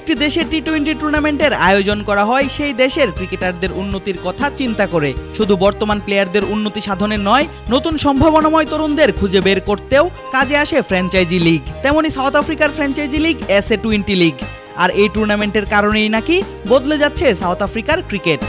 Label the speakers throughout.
Speaker 1: একটি দেশে T twenty টুর্নামেন্টের আয়োজন করা হয়, সেই দেশের ক্রিকেটারদের উন্নতির কথা চিন্তা করে। শুধু বর্তমান প্লেয়ারদের উন্নতি সাধনে নয়, নতুন সম্ভাবনাময় তরুণদের খুঁজে বের করতেও কাজে আসে ফ্র্যাঞ্চাইজি লিগ তেমনি সাউথ আফ্রিকার franchise league S A twenty league আর এই টুর্নামেন্টের কারণেই নাকি বদলে যাচ্ছে সাউথ আফ্রিকার ক্রিকেট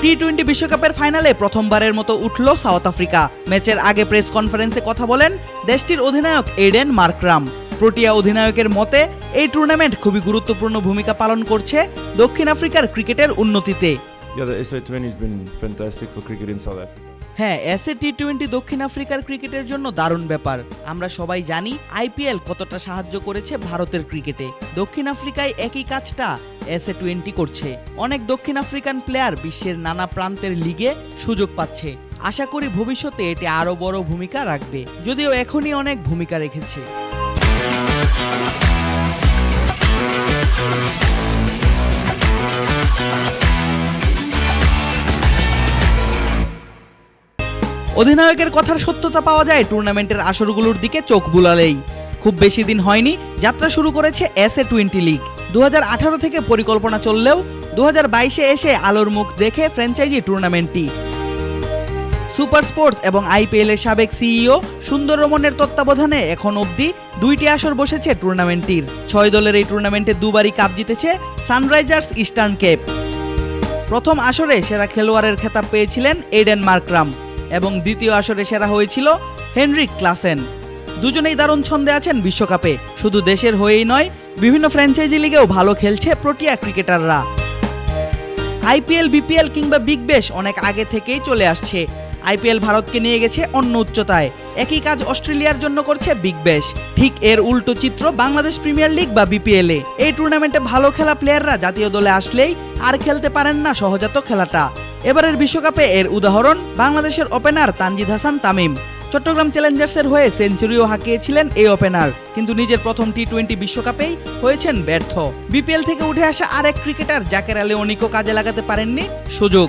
Speaker 1: টি টোয়েন্টি বিশ্বকাপের ফাইনালে প্রথমবারের মতো উঠল সাউথ আফ্রিকা ম্যাচের আগে প্রেস কনফারেন্সে কথা বলেন দেশটির অধিনায়ক এডেন মার্করাম প্রোটিয়া অধিনায়কের মতে এই টুর্নামেন্ট খুবই গুরুত্বপূর্ণ ভূমিকা পালন করছে দক্ষিণ আফ্রিকার ক্রিকেটের উন্নতিতে।
Speaker 2: Yeah, the SA20 has been fantastic for cricket in South Africa.
Speaker 1: হ্যাঁ এস এ টি টোয়েন্টি দক্ষিণ আফ্রিকার ক্রিকেটের জন্য দারুণ ব্যাপার। আমরা সবাই জানি আইপিএল কতটা সাহায্য করেছে ভারতের ক্রিকেটে। দক্ষিণ আফ্রিকায় একই কাজটা এস এ টোয়েন্টি করছে। অনেক দক্ষিণ আফ্রিকান প্লেয়ার বিশ্বের নানা প্রান্তের লিগে সুযোগ পাচ্ছে। আশা করি ভবিষ্যতে এটি আরও বড় ভূমিকা রাখবে। যদিও এখনই অনেক ভূমিকা রেখেছে। অধিনায়কের কথার সত্যতা পাওয়া যায় টুর্নামেন্টের আসরগুলোর দিকে চোখ বুলালেই। খুব বেশি দিন হয়নি, যাত্রা শুরু করেছে এস এ টোয়েন্টি লিগ। দু হাজার আঠারো থেকে পরিকল্পনা চললেও দু এসে আলোর মুখ দেখে ফ্র্যাঞ্চাইজি টুর্নামেন্টটি। সুপার স্পোর্টস এবং আইপিএলের সাবেক সিইও সুন্দর রমনের তত্ত্বাবধানে এখন অবধি দুইটি আসর বসেছে টুর্নামেন্টটির। ছয় দলের এই টুর্নামেন্টে দুবারই কাপ জিতেছে সানরাইজার্স ইস্টার্ন কেপ। প্রথম আসরে সেরা খেলোয়াড়ের খেতাব পেয়েছিলেন এইডেন মার্করাম। এবং দ্বিতীয় আসরে সেরা হয়েছিল হেনরিক ক্লাসেন। দুজনেই দারুণ ছন্দে আছেন বিশ্বকাপে। শুধু দেশের হয়েই নয়, বিভিন্ন ফ্র্যাঞ্চাইজি লিগেও ভালো খেলছে প্রোটিয়া ক্রিকেটাররা। আইপিএল, বিপিএল কিংবা বিগ বেশ অনেক আগে থেকেই চলে আসছে। আইপিএল ভারতকে নিয়ে গেছে অন্য উচ্চতায়। একই কাজ অস্ট্রেলিয়ার জন্য করছে বিগ ব্যাশ ঠিক এর উল্টো চিত্র বাংলাদেশ প্রিমিয়ার লিগ বা বিপিএল এ। এই টুর্নামেন্টে ভালো খেলা প্লেয়াররা জাতীয় দলে আসলেই আর খেলতে পারেন না সহজাত খেলাটা। এবারের বিশ্বকাপে এর উদাহরণ বাংলাদেশের ওপেনার তানজিদ হাসান তামিম। চট্টগ্রাম চ্যালেঞ্জার্সের হয়ে সেঞ্চুরিও হাঁকিয়েছিলেন এই ওপেনার, কিন্তু নিজের প্রথম টি টোয়েন্টি বিশ্বকাপেই হয়েছেন ব্যর্থ। বিপিএল থেকে উঠে আসা আরেক ক্রিকেটার জাকের আলী অনিকও কাজে লাগাতে পারেননি সুযোগ।